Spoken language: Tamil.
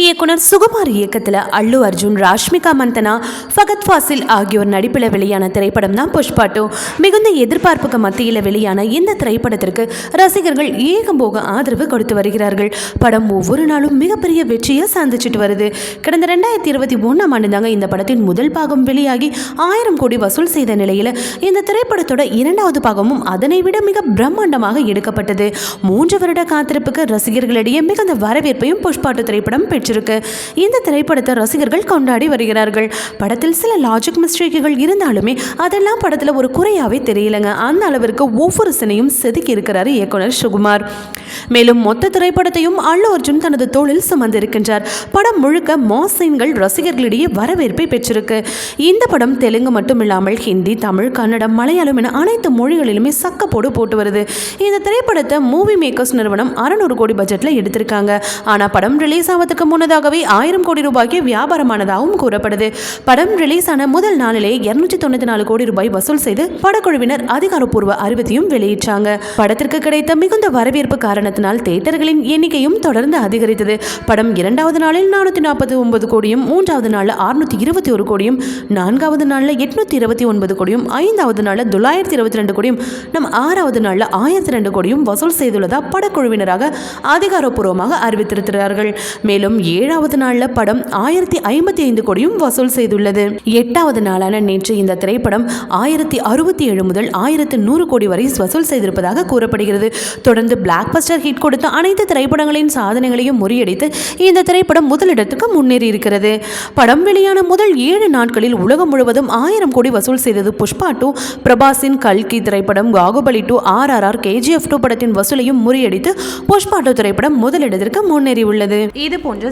இயக்குனர் சுகுமார் இயக்கத்தில் அல்லு அர்ஜுன் ராஷ்மிகா மந்தனா ஃபகத் ஃபாசில் ஆகியோர் நடிப்பில் வெளியான திரைப்படம் தான் புஷ்பா டூ. மிகுந்த எதிர்பார்ப்புக்கு மத்தியில் வெளியான இந்த திரைப்படத்திற்கு ரசிகர்கள் ஏகம்போக ஆதரவு கொடுத்து வருகிறார்கள். படம் ஒவ்வொரு நாளும் மிகப்பெரிய வெற்றியை சாதிச்சிட்டு வருது. கடந்த ரெண்டாயிரத்தி இருபத்தி ஒன்றாம் ஆண்டு தாங்க இந்த படத்தின் முதல் பாகம் வெளியாகி ஆயிரம் கோடி வசூல் செய்த நிலையில் இந்த திரைப்படத்தோட இரண்டாவது பாகமும் அதனை விட மிக பிரம்மாண்டமாக எடுக்கப்பட்டது. மூன்று வருட காத்திருப்புக்கு ரசிகர்களிடையே மிகுந்த வரவேற்பையும் புஷ்பாட்டு திரைப்படம் பெற்று பெற்றிருக்கு இந்த திரைப்படத்தை ரசிகர்கள் கொண்டாடி வருகிறார்கள். படத்தில் சில லாஜிக் மிஸ்டேக்குகள் இருந்தாலுமே அதெல்லாம் படத்தில் ஒரு குறையாவே தெரியலங்க. அந்த அளவிற்கு ஒவ்வொரு சினையும் செதுக்கி இருக்கிறார் இயக்குனர் சுகுமார். மேலும் மொத்த திரைப்படத்தையும் அல்லு அர்ஜுன் தனது தோளில் சுமந்திருக்கின்றார். படம் முழுக்க மாசீன்கள் ரசிகர்களிடையே வரவேற்பை பெற்றிருக்கு. இந்த படம் தெலுங்கு மட்டுமில்லாமல் ஹிந்தி தமிழ் கன்னடம் மலையாளம் என அனைத்து மொழிகளிலுமே சக்கப்போடு போட்டு வருது. இந்த திரைப்படத்தை மூவி மேக்கர்ஸ் நிறுவனம் அறநூறு கோடி பட்ஜெட்டில் எடுத்திருக்காங்க. ஆனால் படம் ரிலீஸ் ஆவதற்கு முன்னதாகவே ஆயிரம் கோடி ரூபாய்க்கு வியாபாரமானதாகவும் கூறப்படுது. படம் ரிலீஸ் ஆன முதல் நாளிலே இருநூற்றி தொண்ணூற்றி நாலு கோடி ரூபாய் வசூல் செய்து படக்குழுவினர் அதிகாரப்பூர்வ அறிவித்தையும் வெளியிட்டாங்க. படத்திற்கு கிடைத்த மிகுந்த வரவேற்பு காரணத்தினால் தேட்டர்களின் எண்ணிக்கையும் தொடர்ந்து அதிகரித்தது. படம் இரண்டாவது நாளில் நானூற்றி நாற்பத்தி ஒன்பது கோடியும் மூன்றாவது நாளில் அறுநூற்றி இருபத்தி ஒரு கோடியும் நான்காவது நாளில் எட்நூத்தி இருபத்தி ஒன்பது கோடியும் ஐந்தாவது நாளில் தொள்ளாயிரத்தி இருபத்தி ரெண்டு கோடியும் நம் ஆறாவது நாளில் ஆயிரத்தி ரெண்டு கோடியும் வசூல் செய்துள்ளதா படக்குழுவினராக அதிகாரப்பூர்வமாக அறிவித்திருக்கிறார்கள். மேலும் ஏழாவது நாளில் படம் ஆயிரத்தி ஐம்பத்தி ஐந்து கோடியும் வசூல் செய்துள்ளது. எட்டாவது நாளான நேற்று இந்த திரைப்படம் ஆயிரத்தி அறுபத்தி ஏழு முதல் ஆயிரத்து நூறு கோடி வரை வசூல் செய்திருப்பதாக கூறப்படுகிறது. தொடர்ந்து பிளாக் பஸ்டர் ஹிட் கொடுத்த அனைத்து திரைப்படங்களின் சாதனைகளையும் முறியடித்து இந்த திரைப்படம் முதலிடத்துக்கு முன்னேறி இருக்கிறது படம் வெளியான முதல் ஏழு நாட்களில் உலகம் முழுவதும் ஆயிரம் கோடி வசூல் செய்தது புஷ்பா டூ பிரபாஸின் கல்கி திரைப்படம் Baahubali two R R R KGF two படத்தின் வசூலையும் முறியடித்து புஷ்பா டூ திரைப்படம் முதலிடத்திற்கு முன்னேறி உள்ளது இது போன்ற